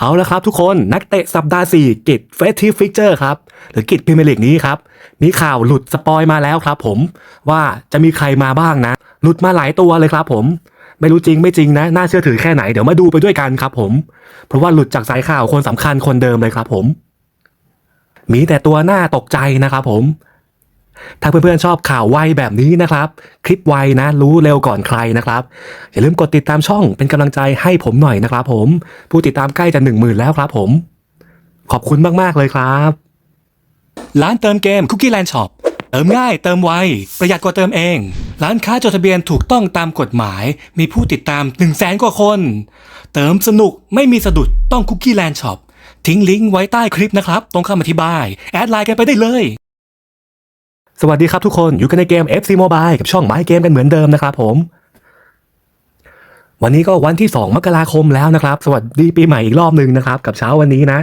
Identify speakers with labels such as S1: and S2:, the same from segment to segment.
S1: เอาละครับทุกคนนักเตะสัปดาห์ 4 กิจเฟสทีฟิกเจอร์ครับ หรือกิจพรีเมียร์ลีกนี้ครับ มีข่าวหลุดสปอยมาแล้วครับผม ว่าจะมีใครมาบ้างนะ หลุดมาหลายตัวเลยครับผม ไม่รู้จริงไม่จริงนะ น่าเชื่อถือแค่ไหน เดี๋ยวมาดูไปด้วยกันครับผม เพราะว่าหลุดจากสายข่าวคนสำคัญคนเดิมเลยครับผม มีแต่ตัวหน้าตกใจนะครับผม ถ้าเพื่อนๆชอบข่าวไวแบบนี้นะครับ คลิปไวนะ รู้เร็วก่อนใครนะครับ อย่าลืมกดติดตามช่องเป็นกำลังใจให้ผมหน่อยนะครับ ผมผู้ติดตามใกล้จะหนึ่งหมื่นแล้วครับผม ขอบคุณมากๆเลยครับ ร้านเติมเกม Cookie Land Shop เติมง่ายเติมไว ประหยัดกว่าเติมเอง ร้านค้าจดทะเบียนถูกต้องตามกฎหมาย มีผู้ติดตาม 1 0 0 0 0แสนกว่าคน เติมสนุกไม่มีสะดุดต้อง Cookie Land Shop ทิ้งลิงก์ไว้ใต้คลิปนะครับ ตรงคำอธิบาย แอดไลน์กันไปได้เลย สวัสดีครับทุกคนอยู่กันในเกม FC Mobile กับช่องไม้เกมกันเหมือนเดิมนะครับผม วันนี้ก็วันที่ 2 มกราคมแล้วนะครับ สวัสดีปีใหม่อีกรอบหนึ่งนะครับ กับเช้าวันนี้นะ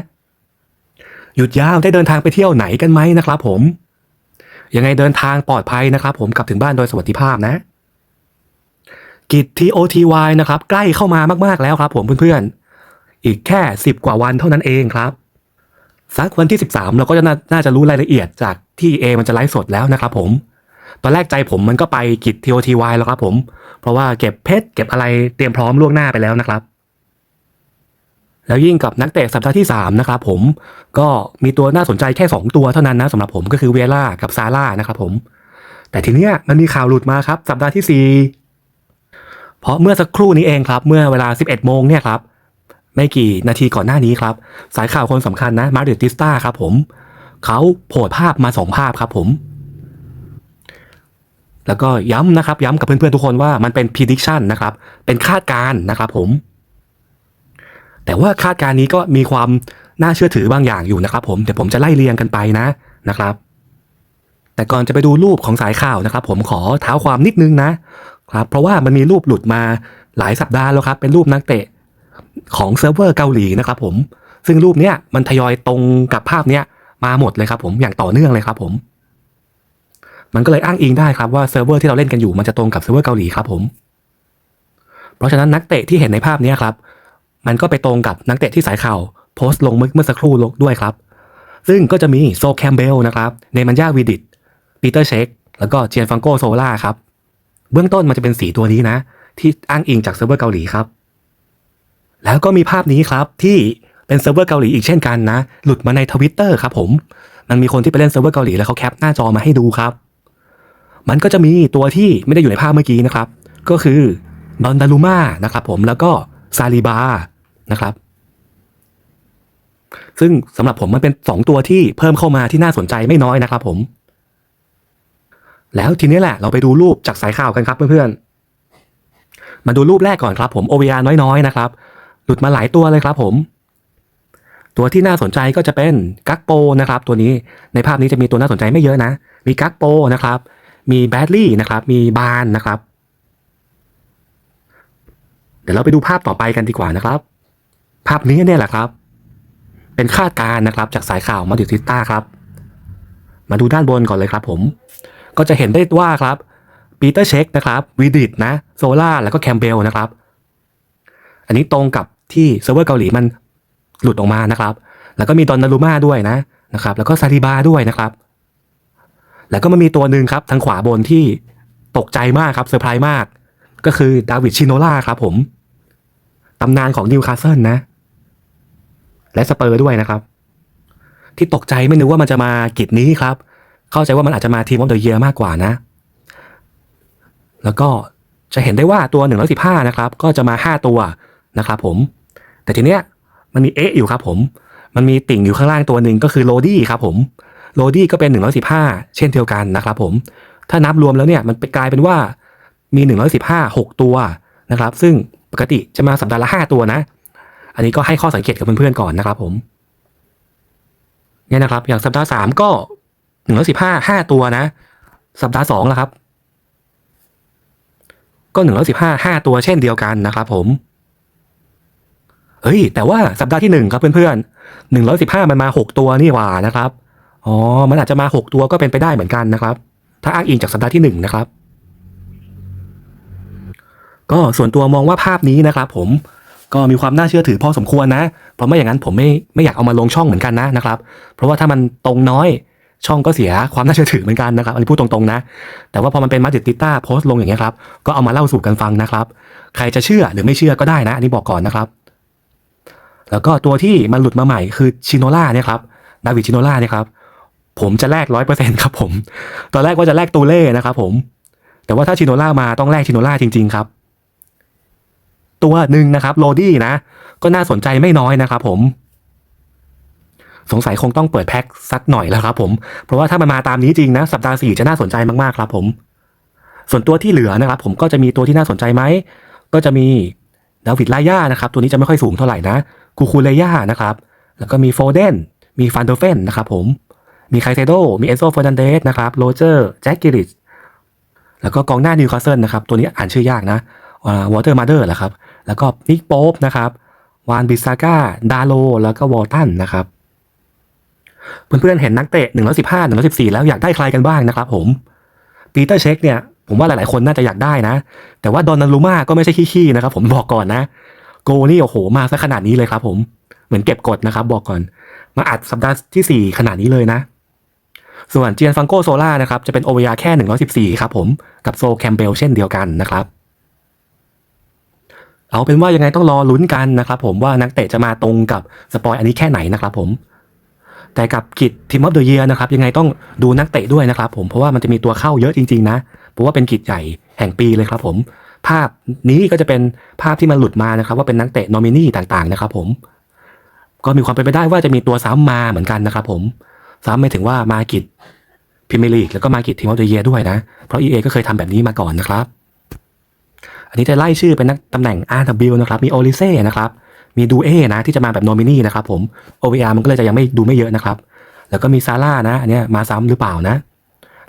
S1: หยุดยาวได้เดินทางไปเที่ยวไหนกันไหมนะครับ ผม ยังไงเดินทางปลอดภัยนะครับ ผมกลับถึงบ้านโดยสวัสดิภาพนะ กิจ TOTY นะครับ ใกล้เข้ามามากๆแล้วครับ ผมเพื่อนๆอีกแค่ 10 กว่าวันเท่านั้นเองครับ สักวันที่ 13 เราก็จะน,น่าจะรู้รายละเอียดจากที่เอมันจะไลฟ์สดแล้วนะครับผม ตอนแรกใจผมมันก็ไปกิจ TOTY แล้วครับผม เพราะว่าเก็บเพชรเก็บอะไรเตรียมพร้อมล่วงหน้าไปแล้วนะครับ แล้วยิ่งกับนักเตะสัปดาห์ที่ 3 นะครับผม ก็มีตัวน่าสนใจแค่ 2 ตัวเท่านั้นนะสำหรับผมก็คือเวล่ากับซาร่านะครับผม แต่ทีเนี้ยมันมีข่าวหลุดมาครับ สัปดาห์ที่ 4 เพราะเมื่อสักครู่นี้เองครับ เมื่อเวลา 11โมงเนี่ยครับ ไม่กี่นาทีก่อนหน้านี้ครับ สายข่าวคนสำคัญนะมาริติสตาครับผมเขาโผล่ภาพมาสองภาพครับผม แล้วก็ย้ำนะครับ ย้ำกับเพื่อนๆทุกคนว่ามันเป็น prediction นะครับ เป็นคาดการณ์นะครับผม แต่ว่าคาดการณ์นี้ก็มีความน่าเชื่อถือบางอย่างอยู่นะครับ ผมเดี๋ยวผมจะไล่เรียงกันไปนะนะครับ แต่ก่อนจะไปดูรูปของสายข่าวนะครับ ผมขอเท้าความนิดนึงนะครับ เพราะว่ามันมีรูปหลุดมาหลายสัปดาห์แล้วครับ เป็นรูปนักเตะ ของเซิร์ฟเวอร์เกาหลีนะครับผม ซึ่งรูปเนี้ยมันทยอยตรงกับภาพเนี้ยมาหมดเลยครับผมอย่างต่อเนื่องเลยครับผม มันก็เลยอ้างอิงได้ครับว่าเซิร์ฟเวอร์ที่เราเล่นกันอยู่มันจะตรงกับเซิร์ฟเวอร์เกาหลีครับผม เพราะฉะนั้นนักเตะที่เห็นในภาพนี้ครับ มันก็ไปตรงกับนักเตะที่สายข่าวโพสต์ลงเมื่อเมื่อสักครู่ลงด้วยครับ ซึ่งก็จะมีโซแคมเบลนะครับเนมันยาวีดิตปีเตอร์เชคแล้วก็เจียนฟังโกโซล่าครับ เบื้องต้นมันจะเป็นสีตัวนี้นะ ที่อ้างอิงจากเซิร์ฟเวอร์เกาหลีครับ แล้วก็มีภาพนี้ครับที่เป็นเซิร์ฟเวอร์เกาหลีอีกเช่นกันนะ หลุดมาในทวิตเตอร์ครับผม มันมีคนที่ไปเล่นเซิร์ฟเวอร์เกาหลีแล้วเขาแคปหน้าจอมาให้ดูครับ มันก็จะมีตัวที่ไม่ได้อยู่ในภาพเมื่อกี้นะครับ ก็คือดอนดารูมานะครับผมแล้วก็ซาลิบานะครับ ซึ่งสำหรับผมมันเป็น 2 ตัวที่เพิ่มเข้ามาที่น่าสนใจไม่น้อยนะครับผม แล้วทีนี้แหละ เราไปดูรูปจากสายข่าวกันครับเพื่อนๆมาดูรูปแรกก่อนครับผม OVR น้อยๆนะครับ หลุดมาหลายตัวเลยครับผม ตัวที่น่าสนใจก็จะเป็นกักโปนะครับ ตัวนี้ในภาพนี้จะมีตัวน่าสนใจไม่เยอะนะ มีกักโปนะครับ มีแบดลี่นะครับ มีบานนะครับ เดี๋ยวเราไปดูภาพต่อไปกันดีกว่านะครับ ภาพนี้เนี่ยแหละครับ เป็นคาดการณ์นะครับ จากสายข่าวมาดิทิสตาครับ มาดูด้านบนก่อนเลยครับ ผม ก็จะเห็นได้ว่าครับปีเตอร์เช็คนะครับวีดิตนะโซล่าแล้วก็แคมเบลนะครับ อันนี้ตรงกับ ที่เซิร์ฟเวอร์เกาหลีมันหลุดออกมานะครับ แล้วก็มีดอนนารูมาด้วยนะนะครับ แล้วก็ซาริบาด้วยนะครับ แล้วก็มันมีตัวหนึ่งครับทางขวาบนที่ตกใจมากครับเซอร์ไพรส์มาก ก็คือดาวิดชิโนล่าครับผมตำนานของนิวคาสเซิลนะ และสเปอร์ด้วยนะครับ ที่ตกใจไม่นึกว่ามันจะมากิจนี้ครับ เข้าใจว่ามันอาจจะมาทีมออฟเดอะเยียมากกว่านะ แล้วก็จะเห็นได้ว่าตัว 115 นะครับ ก็จะมา 5 ตัว นะครับผม แต่ทีเนี้ยมันมีเอ๊ะอยู่ครับผม มันมีติ่งอยู่ข้างล่างตัวหนึ่งก็คือโรดี้ครับผมโรดี้ก็เป็น 115 เช่นเดียวกันนะครับผม ถ้านับรวมแล้วเนี่ยมันไปกลายเป็นว่ามี 115 6 ตัวนะครับ ซึ่งปกติจะมาสัปดาห์ละ 5 ตัวนะ อันนี้ก็ให้ข้อสังเกตกับเพื่อนๆก่อนนะครับผมเนี่ยนะครับ อย่างสัปดาห์สามก็หนึ่งร้อยสิบห้าห้าตัวนะ สัปดาห์สองละครับ ก็หนึ่งร้อยสิบห้าห้าตัวเช่นเดียวกันนะครับผม เฮ้ย แต่ว่าสัปดาห์ที่หนึ่งครับเพื่อนๆหนึ่งร้อยสิบห้ามันมาหกตัวนี่หว่านะครับ อ๋อ มันอาจจะมาหกตัวก็เป็นไปได้เหมือนกันนะครับ ถ้าอ้างอิงจากสัปดาห์ที่หนึ่งนะครับ ก็ส่วนตัวมองว่าภาพนี้นะครับผมก็มีความน่าเชื่อถือพอสมควรนะ เพราะไม่อย่างนั้นผมไม่ไม่อยากเอามาลงช่องเหมือนกันนะนะครับ เพราะว่าถ้ามันตรงน้อยช่องก็เสียความน่าเชื่อถือเหมือนกันนะครับ อันนี้พูดตรงๆนะ แต่ว่าพอมันเป็นมาร์ติติต้าโพสต์ลงอย่างเงี้ยครับ ก็เอามาเล่าสู่กันฟังนะครับ ใครจะเชื่อหรือไม่เชื่อก็ได้นะ อันนี้บอกก่อนนะครับ แล้วก็ตัวที่มันหลุดมาใหม่คือชิโนล่าเนี่ยครับดาวิดชิโนล่าเนี่ยครับ ผมจะแลกร้อยเปอร์เซ็นครับผม ตอนแรกว่าจะแลกตูเล่นะครับผม แต่ว่าถ้าชิโนล่ามาต้องแลกชิโนล่าจริง ๆครับ ตัวหนึ่งนะครับโรดี้นะ ก็น่าสนใจไม่น้อยนะครับผม สงสัยคงต้องเปิดแพ็คสักหน่อยแล้วครับผม เพราะว่าถ้ามันมาตามนี้จริงนะ สัปดาห์สี่จะน่าสนใจมากๆครับ ผม ส่วนตัวที่เหลือนะครับ ผมก็จะมีตัวที่น่าสนใจไหม ก็จะมีดาวิดลาย่านะครับ ตัวนี้จะไม่ค่อยสูงเท่าไหร่นะ คูคูเลย่านะครับ แล้วก็มีโฟเดน มีฟันเดอร์เฟนนะครับผม มีไคเซโด มีเอนโซเฟอร์นันเดสนะครับ โรเจอร์ แจ็คกิริชแล้วก็กองหน้านิวคาสเซิลนะครับ ตัวนี้อ่านชื่อยากนะวอเตอร์มาเดอร์แหละครับ แล้วก็นิกโป๊ปนะครับ วานบิซาก้า ดาโล แล้วก็วอลตันนะครับ เพื่อนๆเห็นนักเตะ1 1 5 1 1 4 แล้วอยากได้ใครกันบ้างนะครับผม ปีเตอร์เช็คเนี่ยผมว่าหลายๆคนน่าจะอยากได้นะ แต่ว่าดอนนันลูมาก็ไม่ใช่ขี้ๆนะครับ ผมบอกก่อนนะ โกนี่โอ้โหมาซะขนาดนี้เลยครับ ผมเหมือนเก็บกดนะครับ บอกก่อน มาอัดสัปดาห์ที่ 4 ขนาดนี้เลยนะ ส่วนเจียนฟังโกโซล่านะครับ จะเป็นโอเวียแค่ 114 ครับผมกับโซแคมเบลเช่นเดียวกันนะครับ เอาเป็นว่ายังไงต้องรอลุ้นกันนะครับ ผมว่านักเตะจะมาตรงกับสปอยอันนี้แค่ไหนนะครับ ผมแต่กับกิจทีมออฟเดอะเยียนะครับ ยังไงต้องดูนักเตะด้วยนะครับ ผมเพราะว่ามันจะมีตัวเข้าเยอะจริง ๆ นะ เพราะว่าเป็นกิจใหญ่แห่งปีเลยครับ ผม ภาพนี้ก็จะเป็นภาพที่มันหลุดมานะครับ ว่าเป็นนักเตะนอมินีต่างๆนะครับ ผม ก็มีความเป็นไปได้ว่าจะมีตัวซ้ำมาเหมือนกันนะครับ ผมซ้ำไม่ถึงว่ามากิจพิมลีกแล้วก็มากิจทีมออฟเดอะเยียด้วยนะ เพราะ EA ก็เคยทำแบบนี้มาก่อนนะครับ อันนี้จะไล่ชื่อเป็นนักตำแหน่ง RW นะครับ มีโอลิเซ่นะครับ มีดูเอนะที่จะมาแบบโนมินีนะครับผม OVR มันก็เลยจะยังไม่ดูไม่เยอะนะครับ แล้วก็มีซาร่านะ อันนี้มาซ้ำหรือเปล่านะ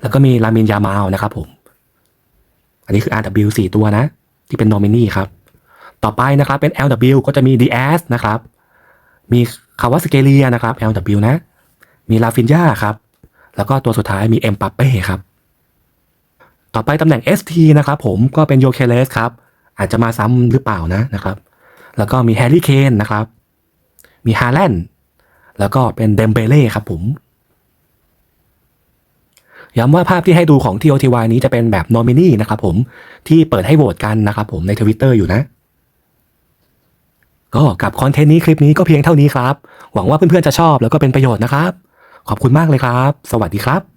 S1: แล้วก็มีลามินยามาลนะครับผม อันนี้คือ RW 4 ตัวนะ ที่เป็นโนมินีครับ ต่อไปนะครับเป็น LW ก็จะมี DS นะครับ มีคาวาสเกเลียนะครับ LW นะ มีลาฟินยาครับ แล้วก็ตัวสุดท้ายมีเอ็มปัปเป้ครับ ต่อไปตำแหน่ง ST นะครับผมก็เป็นโยเคเลสครับ อาจจะมาซ้ำหรือเปล่านะนะครับ แล้วก็มีแฮร์รี่เคนนะครับ มีฮาแลนด์แล้วก็เป็นเดมเบเล่ครับผม ย้ำว่าภาพที่ให้ดูของ TOTY นี้จะเป็นแบบนอมินีนะครับผมที่เปิดให้โหวตกันนะครับผมในทวิตเตอร์อยู่นะ ก็กับคอนเทนต์นี้คลิปนี้ก็เพียงเท่านี้ครับ หวังว่าเพื่อนๆจะชอบแล้วก็เป็นประโยชน์นะครับ ขอบคุณมากเลยครับ สวัสดีครับ